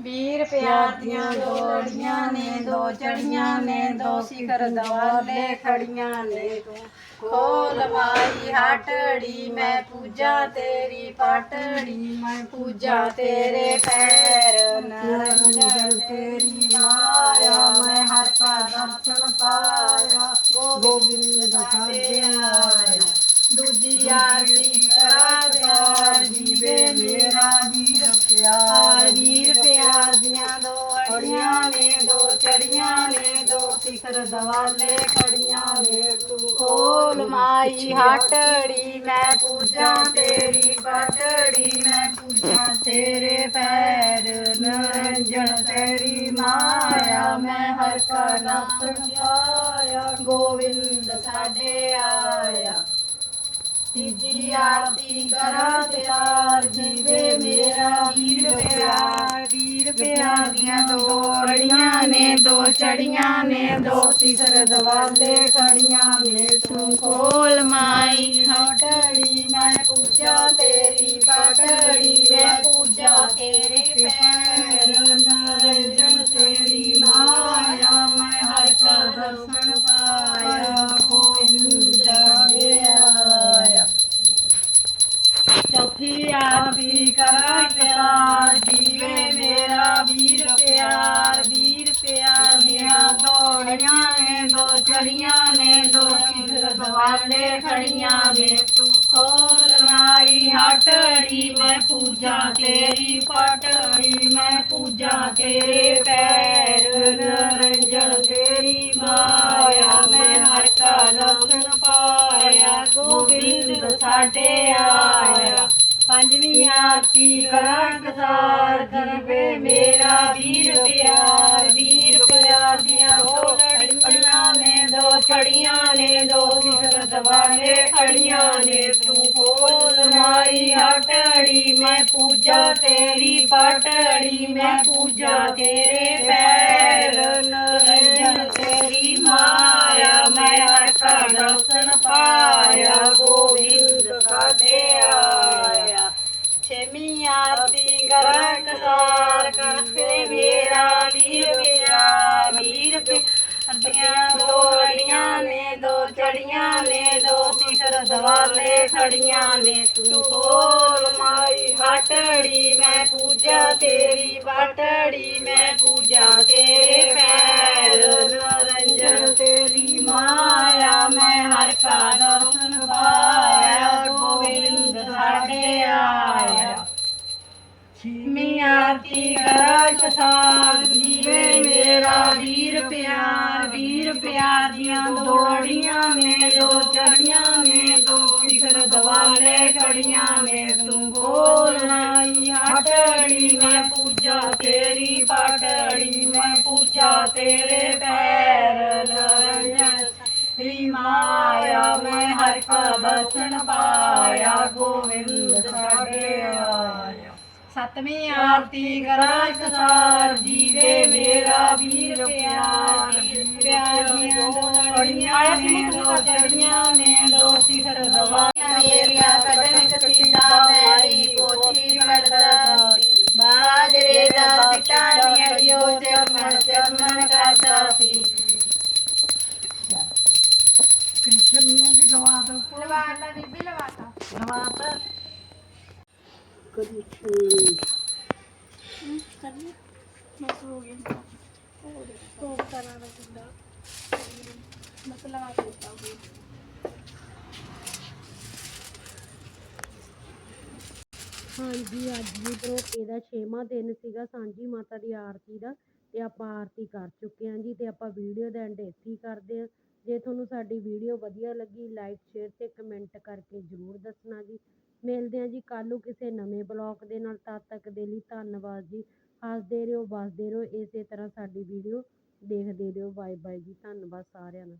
ਵੀਰ ਪਿਆਰ ਦੀਆਂ ਦੋ ਲੜੀਆਂ ਨੇ ਦੋ ਚੜੀਆਂ ਨੇ ਦੋ ਸਿਖਰ ਦਵਾਲੇ ਖੜੀਆਂ ਨੇ। ਤੂੰ ਖੋਲ ਮਾਈ ਹਟੜੀ ਮੈਂ ਪੂਜਾ ਤੇਰੀ ਪਟੜੀ ਮੈਂ ਪੂਜਾ ਤੇਰੇ ਪੈਰ ਨਰੰਜਨ ਤੇਰੀ ਮਾਇਆ ਮੈਂ ਹਰ ਕਾ ਦਰਸ਼ਨ ਪਾਇਆ ਗੋਬਿੰਦ ਦਾ ਸਾਡੇ ਆਇਆ। ਦੂਜੀ ਆਰਤੀ ਕਰਾ ਪਿਆਰ ਜੀਵੇ ਮੇਰਾ ਅੜੀਆਂ ਨੇ, ਦੋ ਚੜੀਆਂ ਨੇ, ਦੋ ਸਿਖਰ ਦਵਾਲੇ ਖੜੀਆਂ ਨੇ। ਤੂੰ ਖੋਲ ਮਾਈ ਹਟੜੀ, ਮੈਂ ਪੂਜਾ ਤੇਰੀ ਪਟੜੀ ਮੈਂ ਪੂਜਾ ਤੇਰੇ ਪੈਰ। ਨਰੰਜਨ ਤੇਰੀ ਮਾਇਆ, ਮੈਂ ਹਰ ਕਾ ਨਾਮ ਪਾਇਆ। ਗੋਬਿੰਦ ਸਾਡੇ ਆਇਆ। ਤੀਜੀ ਆਰਤੀ ਕਰਾਂ ਤਿਆਰ ਜੀਵੇ ਮੇਰਾ ਵੀਰ ਪਿਆਰ ਵੀਰ ਪਿਆਰ ਦੀਆਂ ਦੋ ਅੜੀਆਂ ਨੇ ਦੋ ਚੜੀਆਂ ਨੇ ਦੋ ਸਿਖਰ ਦਵਾਲੇ ਖੜੀਆਂ ਨੇ ਤੂੰ ਖੋਲ ਮਾਈ ਹਟੜੀ ਮੈਂ ਪੂਜਾ ਤੇਰੀ ਪਟੜੀ ਮੈਂ ਪੂਜਾ ਤੇਰੇ ਪੈਰ ਚੌਥੀ ਆਰਤੀ ਕਰਾਂ ਪਿਆਰ, ਜੀਵੇ ਮੇਰਾ ਵੀਰ ਪਿਆਰ ਵੀਰ ਪਿਆਰ ਦੀਆਂ ਦੌੜੀਆਂ ਨੇ, ਦੋ ਚੜੀਆਂ ਨੇ, ਦੋ ਸਿਖਰ ਦਵਾਲੇ ਖੜੀਆਂ ਨੇ। ਤੂੰ ਖੋਲ ਮਾਈ ਹਟੜੀ, ਮੈਂ ਪੂਜਾ ਤੇਰੀ, ਪਟੜੀ, ਮੈਂ ਪੂਜਾ ਤੇਰੇ ਪੈਰ। ਨਰੰਜਨ ਤੇਰੀ ਮਾਇਆ, ਮੈਂ ਹਰ ਕਾ ਦਰਸ਼ਨ ਪਾਇਆ। ਗੋਬਿੰਦ ਸਾਡੇ ਆਇਆ। ਪੰਜਵੀਂ ਆਰਤੀ ਕਰਾਂ ਕਸਾਰ ਜੀਵੇ ਮੇਰਾ ਵੀਰ ਪਿਆਰ ਵੀਰ ਪਿਆਰ ਦੀਆਂ ਦੋ ਲੜੀਆਂ ਨੇ, ਦੋ ਛੜੀਆਂ ਨੇ, ਦੋ ਸਿਰ ਦਵਾਲੇ ਖੜੀਆਂ ਨੇ। ਤੂੰ ਕੋਲ ਮਾਈ ਹਟੜੀ, ਮੈਂ ਪੂਜਾ ਤੇਰੀ ਪਟੜੀ, ਮੈਂ ਪੂਜਾ ਤੇਰੇ ਪੈਰ। ਕਰਾਂ ਕਸਾਰ ਕਰਕੇ ਮੇਰਾ ਵੀਰ ਪਿਆਰ, ਵੀਰ ਪਿਆਰੀਆਂ ਦੋ ਲੜੀਆਂ ਨੇ, ਦੋ ਚੜੀਆਂ ਨੇ, ਦੋ ਸਿਖਰ ਦਵਾਲੇ ਖੜੀਆਂ ਨੇ। ਤੂੰ ਕੋਲ ਮਾਈ ਹਟੜੀ ਮੈਂ ਪੂਜਾ ਤੇਰੀ ਬਟੜੀ ਮੈਂ ਪੂਜਾ ਤੇਰੇ ਪੈਰ। ਨਰੰਜਨ ਤੇਰੀ ਮਾਇਆ, ਮੈਂ ਹਰ ਕਾ ਪਿਆਰ ਦੀਆਂ ਦੋੜੀਆਂ ਨੇ ਦੋ ਚੜੀਆਂ ਨੇ, ਦੋ ਸਿਖਰ ਦਵਾਲੇ ਖੜੀਆਂ ਨੇ। ਤੂੰ ਬੋਲਣਾਈ ਹਟੜੀ ਮੈਂ ਪੂਜਾ ਤੇਰੀ ਪਟੜੀ ਮੈਂ ਪੂਜਾ ਤੇਰੇ ਪੈਰ। ਨਰੰਜਨ ਤੇਰੀ ਮਾਇਆ, ਮੈਂ ਹਰ ਕਾ ਦਰਸ਼ਨ ਪਾਇਆ। ਗੋਬਿੰਦ ਸਤਵੀਂ ਆਰਤੀ ਕਰਾਂ ਕਸਾਰ ਜੀਵੇ ਮੇਰਾ ਵੀਰ ਪਿਆਰ। ਪਿਆਰੀਆਂ ਦੋ ਲੜੀਆਂ ਨੇ ਦੋ ਚੜੀਆਂ ਨੇ ਦੋ ਸਿਖਰ ਦਵਾਈਆਂ ਮੇਰੀਆਂ ਕੱਢਣ ਕਸੀਦਾ ਮੈਰੀ ਕੋਠੀ ਪੜਦਾ ਬਾਜਰੇ ਦਾ ਸਿੱਟਾ ਨਿਆਇਓ ਚਮਨ ਚਮਨ ਕਰਦਾ ਸੀ। ਕ੍ਰਿਸ਼ਨ ਨੂੰ ਵੀ ਲਵਾ ਦੋ? ਲਵਾਤਾ ਬੀਬੀ ਲਵਾਤਾ ਲਵਾਤਾ ਕ੍ਰਿਸ਼ਨ ਬਸ ਹੋ ਗਿਆ ਉਹ ਕਰਾਂ ਦਾ ਕਿੰਦਾ ਬਸ ਹਾਂਜੀ, ਅੱਜ ਜੀ ਭਰੋਟੇ ਦਾ ਛੇਵਾਂ ਦਿਨ ਸੀਗਾ, ਸਾਂਝੀ ਮਾਤਾ ਦੀ ਆਰਤੀ ਦਾ, ਤੇ ਆਪਾਂ ਆਰਤੀ ਕਰ ਚੁੱਕੇ ਹਾਂ ਜੀ, ਤੇ ਆਪਾਂ ਵੀਡੀਓ ਦਾ ਐਂਡ ਇੱਥੇ ਹੀ ਕਰਦੇ ਹਾਂ। ਜੇ ਤੁਹਾਨੂੰ ਸਾਡੀ ਵੀਡੀਓ ਵਧੀਆ ਲੱਗੀ ਲਾਈਕ ਸ਼ੇਅਰ ਤੇ ਕਮੈਂਟ ਕਰਕੇ ਜਰੂਰ ਦੱਸਣਾ ਜੀ। ਮਿਲਦੇ ਹਾਂ ਜੀ, ਕੱਲ੍ਹ ਨੂੰ ਕਿਸੇ ਨਵੇਂ ਬਲੌਗ ਦੇ ਨਾਲ, ਤਦ ਤੱਕ ਦੇ ਲਈ ਧੰਨਵਾਦ ਜੀ। ਹੱਸਦੇ ਰਹੋ, ਵੱਸਦੇ ਰਹੋ, ਇਸੇ ਤਰ੍ਹਾਂ ਸਾਡੀ ਵੀਡੀਓ ਦੇਖਦੇ ਰਹੋ। ਬਾਏ ਬਾਏ ਜੀ, ਧੰਨਵਾਦ ਸਾਰਿਆਂ ਦਾ।